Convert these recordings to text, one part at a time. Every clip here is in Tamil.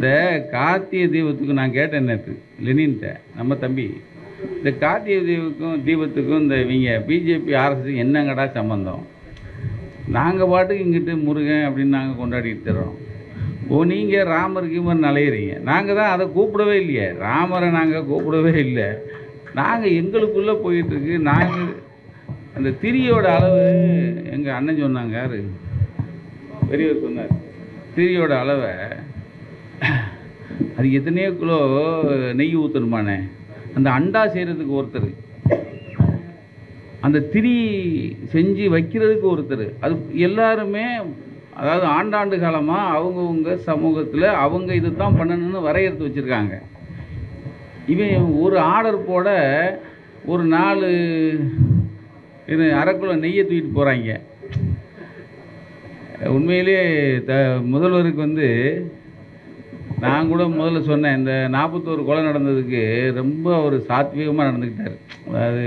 இந்த கார்த்திகை தீபத்துக்கு நான் கேட்டேன் நேற்று லெனின்ட்ட நம்ம தம்பி. இந்த கார்த்திகை தீபத்துக்கும் தீபத்துக்கும் இந்த இவங்க பிஜேபி ஆர்எஸ்க்கு என்னங்கடா சம்மந்தம் நாங்கள் பாட்டுக்கு இங்கிட்டு முருகன் அப்படின்னு நாங்கள் கொண்டாடிட்டு தர்றோம் ஓ நீங்கள் ராமர் கீமர் நலையிறீங்க நாங்கள் தான் அதை கூப்பிடவே இல்லையே. ராமரை நாங்கள் கூப்பிடவே இல்லை. நாங்கள் எங்களுக்குள்ளே போயிட்டுருக்கு நாங்கள் அந்த திரியோட அளவு எங்கள் அண்ணன் சொன்னாங்க யார்? பெரியவர் சொன்னார். திரியோட அளவை அது எத்தனையோ கிலோ நெய் ஊற்றணுமானே அந்த அண்டா செய்கிறதுக்கு ஒருத்தர். அந்த திரி செஞ்சு வைக்கிறதுக்கு ஒருத்தர். அது எல்லாருமே அதாவது ஆண்டாண்டு காலமாக அவங்கவுங்க சமூகத்தில் அவங்க இது தான் பண்ணணும்னு வரையறுத்து வச்சுருக்காங்க. இவன் ஒரு ஆர்டர் போட ஒரு நாலு இது அரைக்குள்ள நெய்யை தூக்கிட்டு போகிறாங்க உண்மையிலேயே த முதல்வருக்கு வந்து நான் கூட முதல்ல சொன்னேன் இந்த நாற்பத்தோரு கொலை நடந்ததுக்கு ரொம்ப ஒரு சாத்வீகமாக நடந்துக்கிட்டார். அதாவது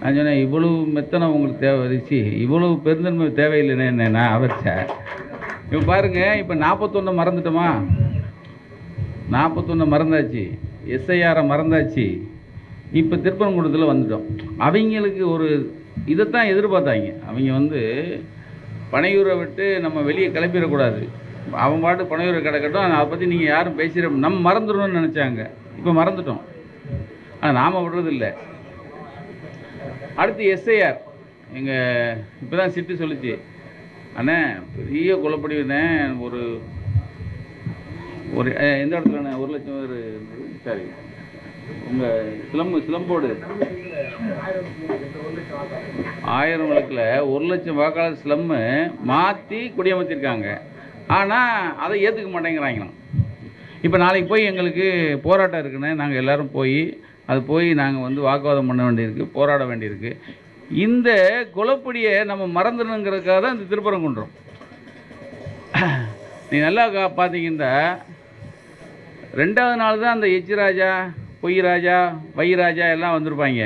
நான் சொன்னேன் இவ்வளவு மெத்தனை உங்களுக்கு தேவை ரிச்சி இவ்வளவு பெருந்தன்மை தேவையில்லைன்னு என்ன நான் இப்போ பாருங்க இப்போ நாற்பத்தொன்று மறந்துட்டோமா? நாற்பத்தொன்று மறந்தாச்சு. எஸ்ஐஆரை மறந்தாச்சு. இப்போ திருப்பரங்குடத்தில் வந்துட்டோம். அவங்களுக்கு ஒரு இதைத்தான் எதிர்பார்த்தாங்க. அவங்க வந்து பனையூரை விட்டு நம்ம வெளியே கிளம்பிடக்கூடாது. அவன் பாட்டு பனையூரை கிடக்கட்டும் அதை பற்றி நீங்கள் யாரும் பேசிட நம்ம மறந்துடணும்னு நினச்சாங்க. இப்போ மறந்துட்டோம். ஆனால் நாம் விடுறது இல்லை அடுத்து எஸ்ஐஆர் எங்கள் இப்போ தான் சிட்டு சொல்லுச்சு. அண்ணே பெரிய குழப்படினே ஒரு ஒரு எந்த இடத்துலண்ணே ஒரு லட்சம் பேர் சாரி. உங்கள் சிலம்பு சிலம்போடு. ஆயிரம் வழக்கில் ஒரு லட்சம் வாக்காளர் ஸ்லம்மு மாற்றி குடியமர்த்திருக்காங்க ஆனால் அதை ஏற்றுக்க மாட்டேங்கிறாங்களாம். இப்போ நாளைக்கு போய் எங்களுக்கு போராட்டம் இருக்குன்னு நாங்கள் எல்லாரும் போய் அது போய் நாங்கள் வந்து வாக்குவாதம் பண்ண வேண்டியிருக்கு போராட வேண்டியிருக்கு. இந்த குலப்படியை நம்ம மறந்துடணுங்கிறதுக்காக தான் இந்த திருப்பரங்குன்றம். நீ நல்லா கா பார்த்தீங்கன்னா ரெண்டாவது நாள் தான் அந்த எச்சிராஜா ராஜா பொய் ராஜா எல்லாம் வந்திருப்பாங்க.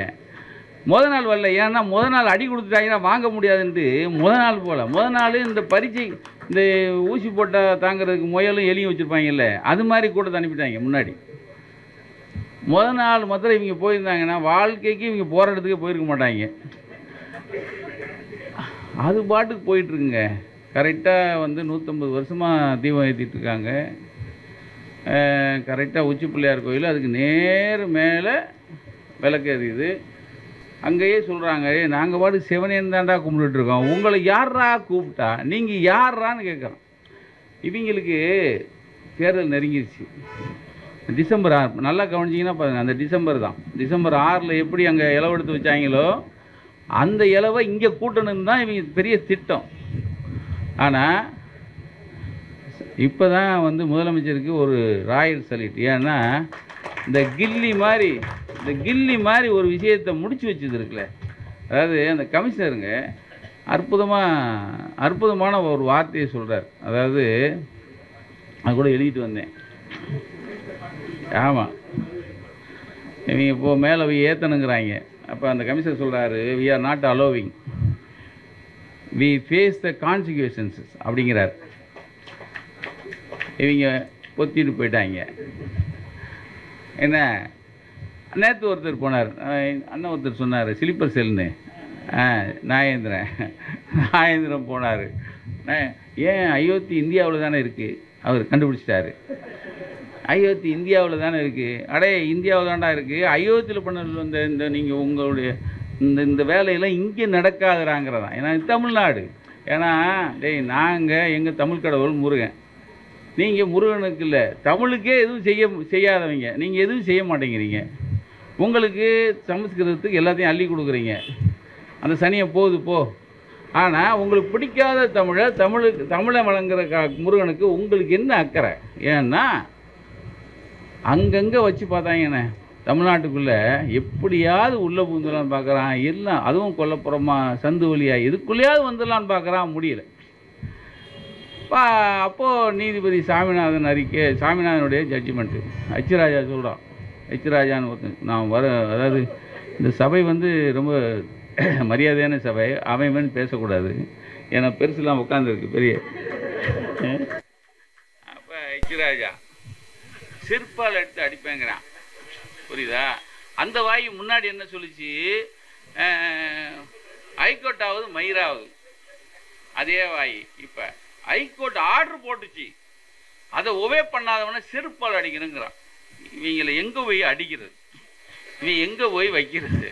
முத நாள் வரல. ஏன்னா முத நாள் அடி கொடுத்துட்டாங்கன்னா வாங்க முடியாதுன்ட்டு. முத நாள் போல. முத நாள் இந்த பரீட்சை இந்த ஊசி போட்டால் தாங்கிறதுக்கு முயலும் எலியும் வச்சுருப்பாங்கல்ல. அது மாதிரி கூட அனுப்பிட்டாங்க முன்னாடி. முத நாள் மாத்திரம் இவங்க போயிருந்தாங்கன்னா வாழ்க்கைக்கு இவங்க போகிற இடத்துக்கு போயிருக்க மாட்டாங்க. அது பாட்டுக்கு போயிட்டுருக்குங்க. கரெக்டாக வந்து நூற்றம்பது வருஷமாக தீபம் ஏற்றிட்டு இருக்காங்க. கரெக்டாக உச்சி பிள்ளையார் கோயில் அதுக்கு நேர் மேலே விளக்கு எறியுது அங்கேயே சொல்கிறாங்க ஏ நாங்கள் பாட்டு சிவனேன்னு தாண்டா கும்பிட்டுட்ருக்கோம் உங்களை யாரா கூப்பிட்டா? நீங்கள் யாரான்னு கேட்குறோம் இவங்களுக்கு தேர்தல் நெருங்கிருச்சு. டிசம்பர் ஆறு நல்லா கவனிச்சிங்கன்னா பாருங்கள் அந்த டிசம்பர் தான். டிசம்பர் ஆறில் எப்படி அங்கே இலவு எடுத்து வச்சாங்களோ அந்த இலவை இங்கே கூட்டணும்னு தான் இவங்க பெரிய திட்டம். ஆனால் இப்போ தான் வந்து முதலமைச்சருக்கு ஒரு ராயல் சலீட் ஏன்னா இந்த கில்லி மாதிரி இந்த கில்லி மாதிரி ஒரு விஷயத்தை முடிச்சு வச்சது இருக்குல்ல. அதாவது அந்த கமிஷனருங்க அற்புதமாக அற்புதமான ஒரு வார்த்தையை சொல்கிறார் அதாவது அது கூட எழுதிட்டு வந்தேன். ஆமாம் இவங்க இப்போது மேலே போய் ஏற்றணுங்கிறாங்க அப்போ அந்த கமிஷனர் சொல்கிறாரு we are not allowing we face the consequences அப்படிங்கிறார். இவங்க பொத்திட்டு போயிட்டாங்க. என்ன? நேற்று ஒருத்தர் போனார். அண்ணன் ஒருத்தர் சொன்னார் ஸ்லீப்பர் செல்னு ஆ நாகேந்திரன். நாகேந்திரன் போனார். ஏன் அயோத்தி இந்தியாவில் தானே இருக்குது அவர் கண்டுபிடிச்சிட்டாரு. அயோத்தி இந்தியாவில் தானே இருக்குது அடே இந்தியாவில் தான்டா இருக்குது அயோத்தியில் பண்ண இந்த இந்த நீங்கள் உங்களுடைய இந்த இந்த வேலையெல்லாம் இங்கே நடக்காதுறாங்கிறதான். ஏன்னா தமிழ்நாடு. ஏன்னா டேய் நாங்கள் எங்கள் தமிழ் கடவுள் முருகன். நீங்கள் முருகனுக்கு இல்லை. தமிழுக்கே எதுவும் செய்ய செய்யாதவங்க. நீங்கள் எதுவும் செய்ய மாட்டேங்கிறீங்க. உங்களுக்கு சமஸ்கிருதத்துக்கு எல்லாத்தையும் அள்ளி கொடுக்குறீங்க. அந்த சனியை போகுது போ. ஆனால் உங்களுக்கு பிடிக்காத தமிழை தமிழுக்கு தமிழை வழங்குற கா முருகனுக்கு உங்களுக்கு என்ன அக்கறை? ஏன்னா அங்கங்கே வச்சு பார்த்தாங்கண்ணே தமிழ்நாட்டுக்குள்ளே எப்படியாவது உள்ளே புகுந்துடலான்னு பார்க்குறான். எல்லாம் அதுவும் கொல்லப்புறமா சந்து வழியா இதுக்குள்ளேயாவது வந்துடலான்னு பார்க்குறான். முடியலை. அப்போது நீதிபதி சாமிநாதன் அறிக்கை சாமிநாதனுடைய ஜட்ஜ்மெண்ட்டு ஹச்ராஜா சொல்கிறான் ஹச்ராஜான்னு ஒருத்தன் நான் வர அதாவது இந்த சபை வந்து ரொம்ப மரியாதையான சபை அவன் பேசக்கூடாது ஏன்னா பெருசுலாம் உட்காந்துருக்கு பெரிய அப்போ ஹச்ராஜா சிற்பால் எடுத்து அடிப்பேங்கிறான் புரியுதா அந்த வாய் முன்னாடி என்ன சொல்லிச்சு அஹ், ஹைகோர்ட் ஆகுது அதே வாய் இப்போ ஹைகோர்ட் ஆர்டர் போட்டுச்சு. அதை ஒவே பண்ணாதவன செருப்பால் அடிக்கணுங்கிறான் இவங்களை எங்கே போய் அடிக்கிறது? இவன் எங்கே போய் வைக்கிறது?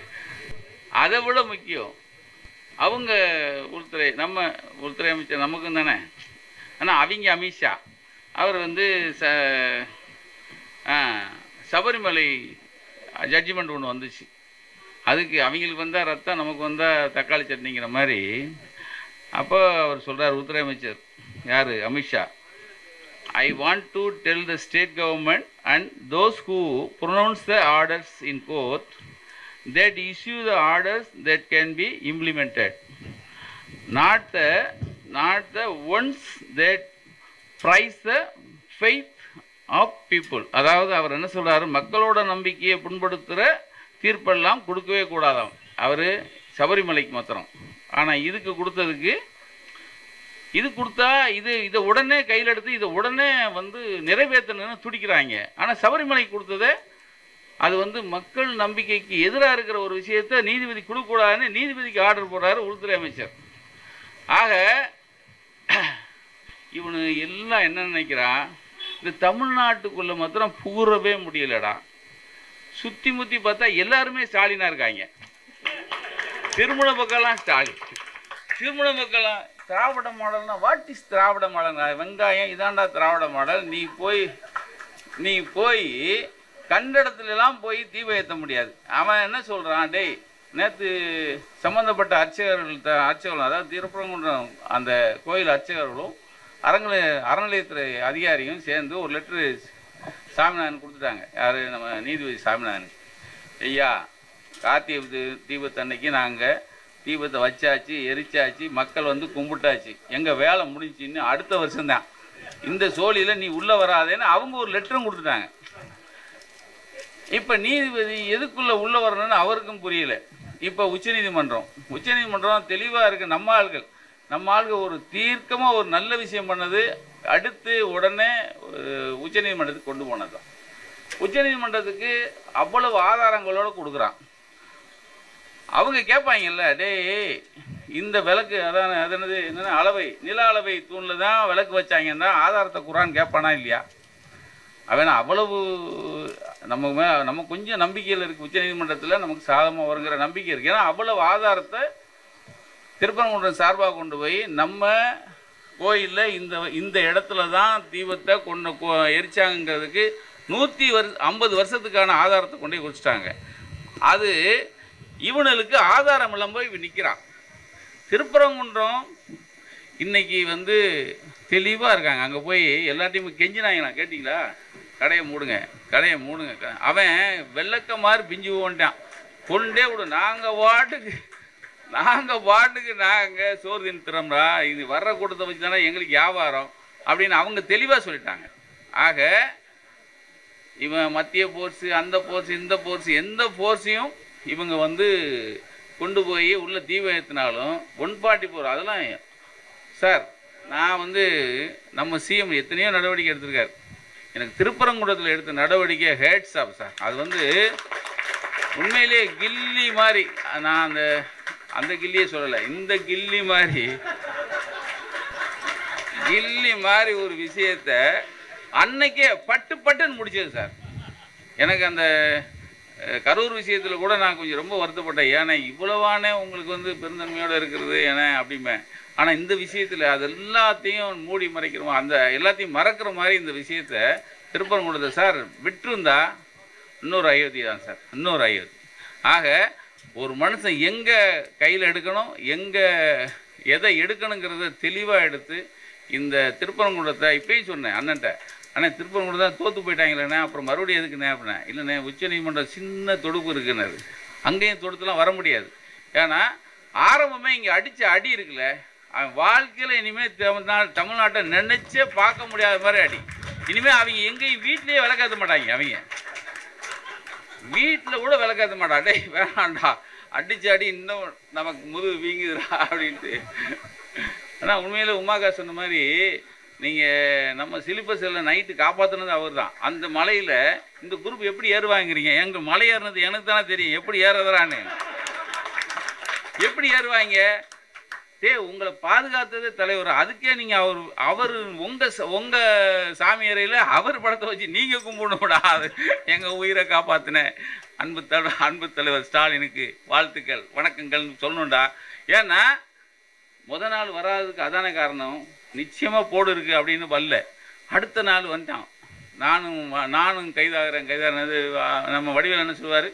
அதை விட முக்கியம் அவங்க உள்துறை நம்ம உள்துறை அமைச்சர் நமக்கும் தானே? ஆனால் அவங்க அமித்ஷா அவர் வந்து ச சபரிமலை ஜட்ஜ்மெண்ட் ஒன்று வந்துச்சு. அதுக்கு அவங்களுக்கு வந்தால் ரத்தம் நமக்கு வந்தால் தக்காளி சட்னிங்கிற மாதிரி. அப்போ அவர் சொல்கிறார் உள்துறை அமைச்சர் யார் Amit Shah I want to tell the state government and those who pronounce the orders in court that issue the orders that can be implemented not the not the ones that praise the faith of people அதாவது அவர் என்ன சொல்றாரு மக்களோட நம்பிக்கையை புண்படுத்துகிற தீர்ப்பெல்லாம் கொடுக்கவே கூடாதாம் அவர் சபரிமலைக்கு மாத்திரம் ஆனால் இதுக்கு கொடுத்ததுக்கு இது கொடுத்தா இது இதை உடனே கையில் எடுத்து இதை உடனே வந்து நிறைவேற்றணும்னு துடிக்கிறாங்க. ஆனால் சபரிமலை கொடுத்ததை அது வந்து மக்கள் நம்பிக்கைக்கு எதிராக இருக்கிற ஒரு விஷயத்தை நீதிபதி கொடுக்கக்கூடாதுன்னு நீதிபதிக்கு ஆர்டர் போடுறாரு உள்துறை அமைச்சர். ஆக இவனு எல்லாம் என்ன நினைக்கிறான்? இந்த தமிழ்நாட்டுக்குள்ளே மாத்திரம் புகுறவே முடியலடா. சுற்றி முற்றி பார்த்தா எல்லாருமே ஸ்டாலினாக இருக்காங்க. திருமண பக்கம்லாம் ஸ்டாலின் திருமண மக்கள்லாம் திராவிட மாடல்னா வாட் இஸ் திராவிட மாடல் வெங்காயம் இதாண்டா திராவிட மாடல். நீ போய் நீ போய் கண்ட இடத்துலலாம் போய் தீபம் ஏற்ற முடியாது. அவன் என்ன சொல்கிறான் டேய் நேற்று சம்மந்தப்பட்ட அர்ச்சகர்கள் அர்ச்சகர்களும் அதாவது திருப்பரங்குன்றம் அந்த கோயில் அர்ச்சகர்களும் அறநிலை அறநிலையத்துறை அதிகாரியும் சேர்ந்து ஒரு லெட்ரு சாமிநாதன் கொடுத்துட்டாங்க. யார்? நம்ம நீதிபதி சாமிநாதனுக்கு. ஐயா கார்த்திகை தீபத்தன்னைக்கு நாங்கள் தீபத்தை வச்சாச்சு எரிச்சாச்சு மக்கள் வந்து கும்பிட்டாச்சு. எங்கள் வேலை முடிஞ்சின்னு அடுத்த வருஷம்தான். இந்த சோழியில் நீ உள்ளே வராதேன்னு அவங்க ஒரு லெட்டரும் கொடுத்துட்டாங்க. இப்போ நீதிபதி எதுக்குள்ளே உள்ளே வரணும்னு அவருக்கும் புரியல. இப்போ உச்சநீதிமன்றம். உச்சநீதிமன்றம் தெளிவாக இருக்குது நம்ம ஆள்கள். நம்ம ஆள்கள் ஒரு தீர்க்கமாக ஒரு நல்ல விஷயம் பண்ணது. அடுத்து உடனே உச்சநீதிமன்றத்துக்கு கொண்டு போனது தான் உச்சநீதிமன்றத்துக்கு அவ்வளவு ஆதாரங்களோடு கொடுக்குறான். அவங்க கேட்பாங்கல்ல டேய் இந்த விளக்கு அதான் அது என்னது என்னென்ன அளவை நில அளவை தூணில் தான் விளக்கு வச்சாங்கன்னா ஆதாரத்தை குரான் கேட்பானா இல்லையா? அவன் அவ்வளவு நம்ம நம்ம கொஞ்சம் நம்பிக்கையில் இருக்குது உச்சநீதிமன்றத்தில் நமக்கு சாதமாக வருங்கிற நம்பிக்கை இருக்குது ஏன்னா அவ்வளவு ஆதாரத்தை திருப்பரங்குன்றம் சார்பாக கொண்டு போய் நம்ம கோயிலில் இந்த இந்த இடத்துல தான் தீபத்தை கொண்டு கொ- எரிச்சாங்கிறதுக்கு நூற்றி வரு ஐம்பது வருஷத்துக்கான ஆதாரத்தை கொண்டு போய் அது இவனுக்கு ஆதாரம் இல்லாமல் போய் இவன் நிற்கிறான் திருப்பரங்குன்றம் இன்னைக்கு வந்து தெளிவாக இருக்காங்க. அங்கே போய் எல்லாத்தையும் கெஞ்சினாங்கண்ணா கேட்டிங்களா? கடையை மூடுங்க கடையை மூடுங்க. அவன் வெள்ளக்க மாதிரி பிஞ்சு போன்ட்டான் கொண்டே விடு. நாங்கள் வாட்டுக்கு நாங்கள் பாட்டுக்கு நாங்கள் சோறு தின்னுறோம்டா இது வர்ற கூட்டத்தை வச்சு தானே எங்களுக்கு வியாபாரம் அப்படின்னு அவங்க தெளிவாக சொல்லிட்டாங்க. ஆக இவன் மத்திய போர்ஸு அந்த போர்ஸ் இந்த போர்ஸ் எந்த போர்ஸையும் இவங்க வந்து கொண்டு போய் உள்ள தீபம் ஏற்றினாலும் ஒன் பார்ட்டி ஃபோர் அதெல்லாம் சார் நான் வந்து நம்ம சிஎம் எத்தனையோ நடவடிக்கை எடுத்திருக்காரு. எனக்கு திருப்பரங்குன்றத்தில் எடுத்த நடவடிக்கை ஹேட்ஸ் ஆஃப் சார். அது வந்து உண்மையிலேயே கில்லி மாதிரி நான் அந்த அந்த கில்லியை சொல்லலை இந்த கில்லி மாதிரி கில்லி மாதிரி ஒரு விஷயத்த அன்னைக்கே பட்டு பட்டுன்னு முடிச்சது சார். எனக்கு அந்த கரூர் விஷயத்தில் கூட நான் கொஞ்சம் ரொம்ப வருத்தப்பட்டேன். ஏன்னா இவ்வளவானே உங்களுக்கு வந்து பெருந்தன்மையோடு இருக்கிறது ஏன்னா அப்படிம்பேன். ஆனால் இந்த விஷயத்தில் அது எல்லாத்தையும் மூடி மறைக்கிறோம் அந்த எல்லாத்தையும் மறக்கிற மாதிரி இந்த விஷயத்த திருப்பரங்குன்றத்தை சார் விட்டுருந்தா இன்னொரு அயோத்தி தான் சார். இன்னொரு அயோத்தி. ஆக ஒரு மனுஷன் எங்கே கையில் எடுக்கணும் எங்கே எதை எடுக்கணுங்கிறத தெளிவாக எடுத்து இந்த திருப்பரங்குடத்தை இப்பயும் சொன்னேன் அண்ணன்ட்ட. அண்ணே திருப்பரங்குடி தான் தோற்று போயிட்டாங்களேண்ணே அப்புறம் மறுபடியும் எதுக்குண்ணே அப்படின்னா இல்லைண்ணே உச்சநீதிமன்றம் சின்ன தொடுப்பு இருக்குன்னு அங்கேயும் தொடுத்துலாம் வர முடியாது. ஏன்னா ஆரம்பமே இங்கே அடித்த அடி இருக்குல்ல அவன் வாழ்க்கையில் இனிமேல் தமிழ்நாடு தமிழ்நாட்டை நினச்சே பார்க்க முடியாத மாதிரி அடி. இனிமேல் அவங்க எங்கேயும் வீட்லேயே விளக்காத மாட்டாங்க அவங்க. வீட்டில் கூட விளக்காத மாட்டாடே டேய் வேணாண்டா அடிச்சு அடி இன்னும் நமக்கு முதுகு வீங்குதுடா அப்படின்ட்டு. ஆனால் உண்மையில் உமாக்கா சொன்ன மாதிரி நீங்கள் நம்ம சிலிபஸ் எல்லாம் நைட்டு காப்பாற்றுனது அவர் தான் அந்த மலையில் இந்த குரூப் எப்படி ஏறுவாங்கிறீங்க? எங்கள் மலை ஏறுனது எனக்கு தானே தெரியும். எப்படி ஏறுறதான்னு எப்படி ஏறுவாங்க? டே உங்களை பாதுகாத்ததே தலைவர். அதுக்கே நீங்கள் அவர் அவர் உங்கள் உங்கள் சாமி அறையில் அவர் படத்தை வச்சு நீங்கள் கும்பிடணும்டா. அது எங்கள் உயிரை காப்பாற்றின அன்பு தல அன்பு தலைவர் ஸ்டாலினுக்கு வாழ்த்துக்கள் வணக்கங்கள்னு சொல்லணும்டா. ஏன்னா முத நாள் வராததுக்கு அதான காரணம்? நிச்சயமாக போடு இருக்குது அப்படின்னு வரல. அடுத்த நாள் வந்துட்டான். நானும் நானும் கைதாகிறேன் கைதாகிறது நம்ம வடிவில் என்ன சொல்லுவார்?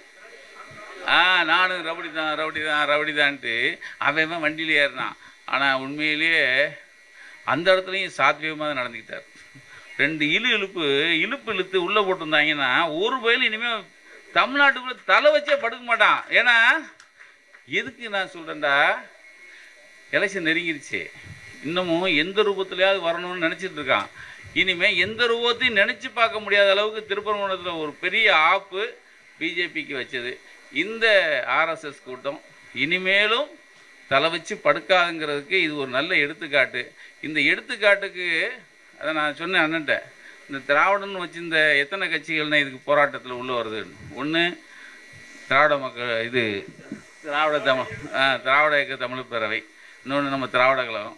ஆ நானும் ரவுடி தான் ரவுடி தான் ரவுடி தான்ட்டு அவன் வண்டியில் ஏறினான். ஆனால் உண்மையிலேயே அந்த இடத்துலையும் சாத்வியமாக தான் நடந்துக்கிட்டார். ரெண்டு இழு இழுப்பு இழுப்பு இழுத்து உள்ளே போட்டிருந்தாங்கன்னா ஒரு பயில் இனிமேல் தமிழ்நாட்டுக்குள்ளே தலை வச்சே படுக்க மாட்டான். ஏன்னா எதுக்கு நான் சொல்கிறேன்டா எலெக்ஷன் நெருங்கிருச்சு. இன்னமும் எந்த ரூபத்துலையாவது வரணும்னு நினச்சிட்டு இருக்கான். இனிமேல் எந்த ரூபத்தையும் நினச்சி பார்க்க முடியாத அளவுக்கு திருப்பரங்குன்றத்தில் ஒரு பெரிய ஆப்பு பிஜேபிக்கு வச்சது. இந்த ஆர்எஸ்எஸ் கூட்டம் இனிமேலும் தலை வச்சு படுக்காதுங்கிறதுக்கு இது ஒரு நல்ல எடுத்துக்காட்டு. இந்த எடுத்துக்காட்டுக்கு அதை நான் சொன்னேன் அண்ணன்ட்ட. இந்த திராவிடன்னு வச்சிருந்த எத்தனை கட்சிகள்னா இதுக்கு போராட்டத்தில் உள்ளே வருது. ஒன்று திராவிட மக்கள் இது திராவிட தமிழ் திராவிட இயக்க தமிழ் பேரவை. இன்னொன்று நம்ம திராவிட கழகம்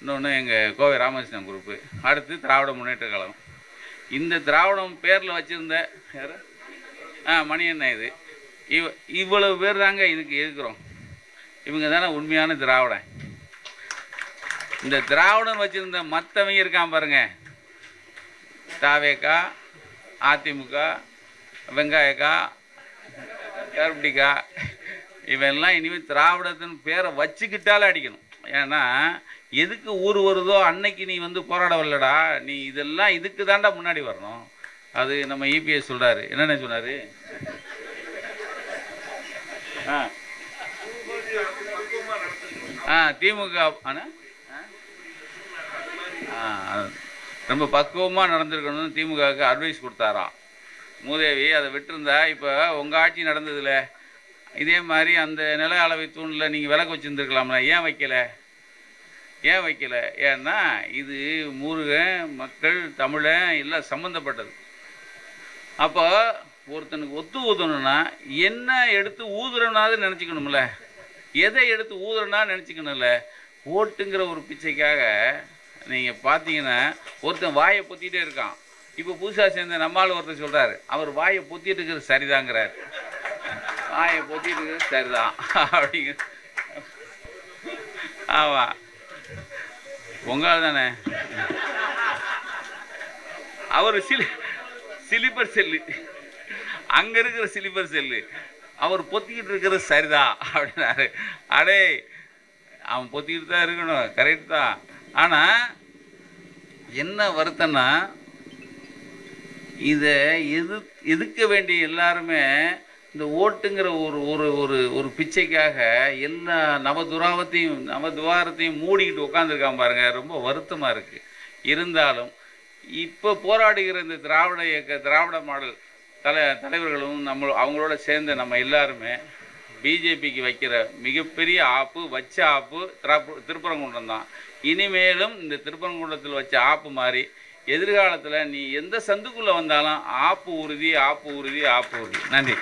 இன்னொன்று எங்கள் கோவை ராமகிருஷ்ணன் குரூப்பு அடுத்து திராவிட முன்னேற்ற கழகம். இந்த திராவிடம் பேரில் வச்சுருந்த யார்? ஆ மணியண்ணன் இது. இவ இவ்வளவு பேர் தாங்க இதுக்கு இருக்கிறோம் இவங்க தானே உண்மையான திராவிடன். இந்த திராவிடன் வச்சுருந்த மற்றவங்க இருக்கான் பாருங்க. தாவேக்கா அதிமுக வெங்காயக்கா கருப்பட்டிக்கா இவெல்லாம் இனிமேல் திராவிடத்தின் பேரை வச்சுக்கிட்டாலே அடிக்கணும். ஏன்னா எதுக்கு ஊர் வருதோ அன்னைக்கு நீ வந்து போராட வரலடா நீ இதெல்லாம் இதுக்கு தாண்டா முன்னாடி வரணும். அது நம்ம இபிஎஸ் சொல்கிறாரு என்னென்ன சொன்னார்? ஆ. ஆ திமுக ஆனால் ரொம்ப பக்குவமாக நடந்திருக்கணும்னு திமுகவுக்கு அட்வைஸ் கொடுத்தாராம் மூதேவி அதை விட்டுருந்தா இப்போ உங்கள் ஆட்சி நடந்ததில்ல இதே மாதிரி அந்த நில அளவை தூணில் நீங்கள் விளக்கு வச்சுருந்துருக்கலாம்ல ஏன் வைக்கலை? ஏன் வைக்கல? ஏன்னா இது முருகன் மக்கள் தமிழன் எல்லாம் சம்மந்தப்பட்டது அப்போ ஒருத்தனுக்கு ஒத்து ஊதணும்னா என்ன எடுத்து ஊதுறனாவது நினச்சிக்கணும்ல. எதை எடுத்து ஊதுறனா நினச்சிக்கணும்ல. ஓட்டுங்கிற ஒரு பிச்சைக்காக நீங்கள் பார்த்தீங்கன்னா ஒருத்தன் வாயை பொத்திட்டே இருக்கான். இப்போ புதுசாக சேர்ந்த நம்மால் ஒருத்தர் சொல்கிறாரு அவர் வாயை பொத்திட்டு இருக்கிறது சரிதாங்கிறார். வாயை பொத்திட்டு இருக்கிறது சரிதான். அப்படிங்க ஆமாம் உங்களால் தானே? அவர் சிலி சிலிப்பர் செல்லு. அங்கே இருக்கிற சிலிப்பர் செல்லு. அவர் பொத்திக்கிட்டு இருக்கிறது சரிதான் அப்படின்னாரு. அடே அவன் பொத்திக்கிட்டு தான் இருக்கணும். கரெக்ட் தான். ஆனால் என்ன வருத்தம்னா இதை எது எதுக்க வேண்டிய எல்லாருமே இந்த ஓட்டுங்கிற ஒரு ஒரு ஒரு ஒரு பிச்சைக்காக எல்லா நவதுராவத்தையும் நவதுவாரத்தையும் மூடிக்கிட்டு உட்காந்துருக்கான் பாருங்கள் ரொம்ப வருத்தமாக இருக்குது இருந்தாலும் இப்போ போராடுகிற இந்த திராவிட இயக்க திராவிட மாடல் தலை தலைவர்களும் நம்ம அவங்களோட சேர்ந்த நம்ம எல்லாருமே பிஜேபிக்கு வைக்கிற மிகப்பெரிய ஆப்பு வச்ச ஆப்பு திராப்பு திருப்பரங்குன்றம் தான். இனிமேலும் இந்த திருப்பரங்குன்றத்தில் வச்ச ஆப்பு மாதிரி எதிர்காலத்தில் நீ எந்த சந்துக்குள்ளே வந்தாலும் ஆப்பு உறுதி ஆப்பு உறுதி ஆப்பு உறுதி. நன்றி.